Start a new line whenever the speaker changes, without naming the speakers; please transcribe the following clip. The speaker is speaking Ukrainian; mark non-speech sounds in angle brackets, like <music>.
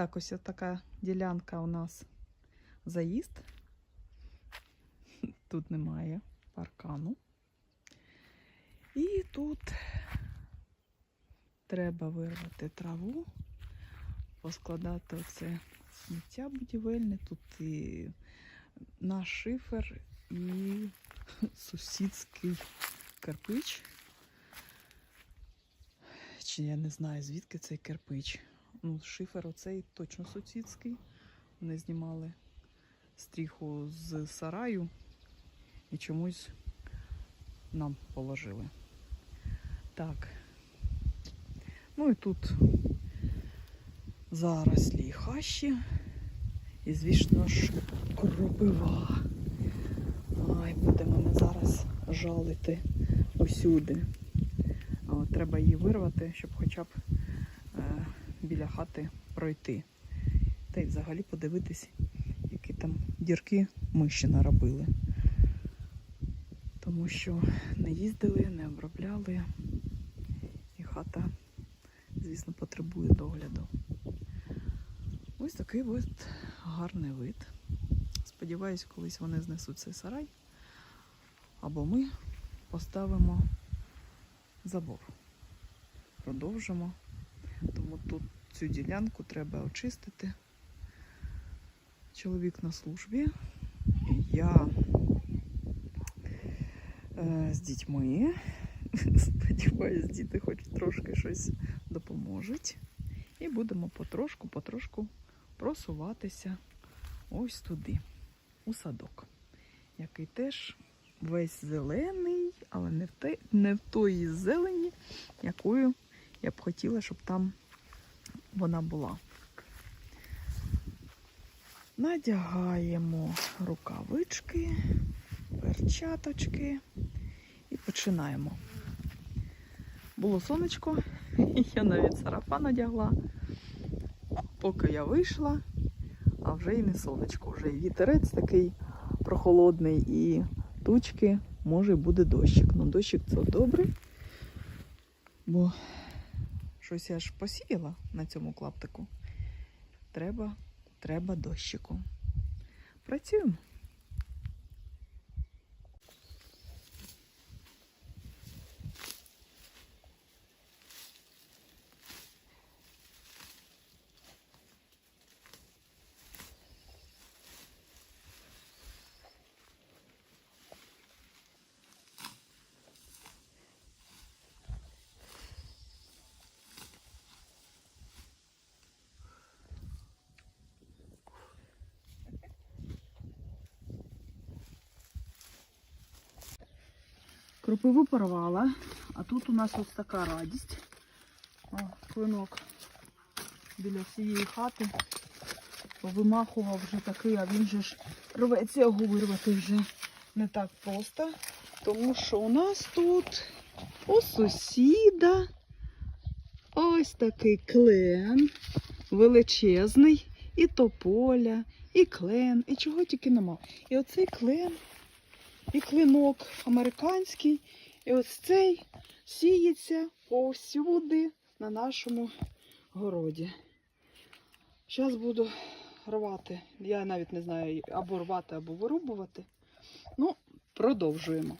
Так, ось така ділянка у нас заїзд. <laughs> Тут немає паркану. І тут треба вирвати траву, поскладати оце сміття будівельне. Тут і наш шифер, і <laughs> сусідський кирпич. Чи я не знаю, звідки цей кирпич. Ну, шифер оцей точно сусідський. Вони знімали стріху з сараю і чомусь нам положили. Так. Ну і тут зарослі хащі. І, звісно ж, кропива. Ай, буде мене зараз жалити усюди. От треба її вирвати, щоб хоча б е, біля хати пройти. Та й взагалі подивитись, які там дірки ми ще наробили. Тому що не їздили, не обробляли, і хата, звісно, потребує догляду. Ось такий от гарний вид. Сподіваюсь, колись вони знесуть цей сарай, або ми поставимо забор. Продовжимо. Тому тут цю ділянку треба очистити. Чоловік на службі. Я е, з дітьми. Сподіваюсь, діти хоч трошки щось допоможуть. І будемо потрошку, потрошку просуватися ось туди, у садок, який теж весь зелений, але не в, те, не в тої зелені, якою я б хотіла, щоб там вона була. Надягаємо рукавички, перчаточки і починаємо. Було сонечко, <laughs> я навіть сарафан одягла. Поки я вийшла, а вже і не сонечко, вже і вітерець такий прохолодний, і тучки, може буде дощик. Ну, дощик це добре, бо щось я ж посіяла на цьому клаптику. Треба, треба дощику. Працюємо. Кропиву порвала, а тут у нас ось така радість. О, клинок біля всієї хати. Повимахував вже такий, а він же ж рветься його вирвати вже не так просто. Тому що у нас тут у сусіда ось такий клен величезний, і тополя, і клен, і чого тільки нема. І оцей клен і клинок американський. І ось цей сіється повсюди на нашому городі. Зараз буду рвати. Я навіть не знаю, або рвати, або вирубувати. Ну, продовжуємо.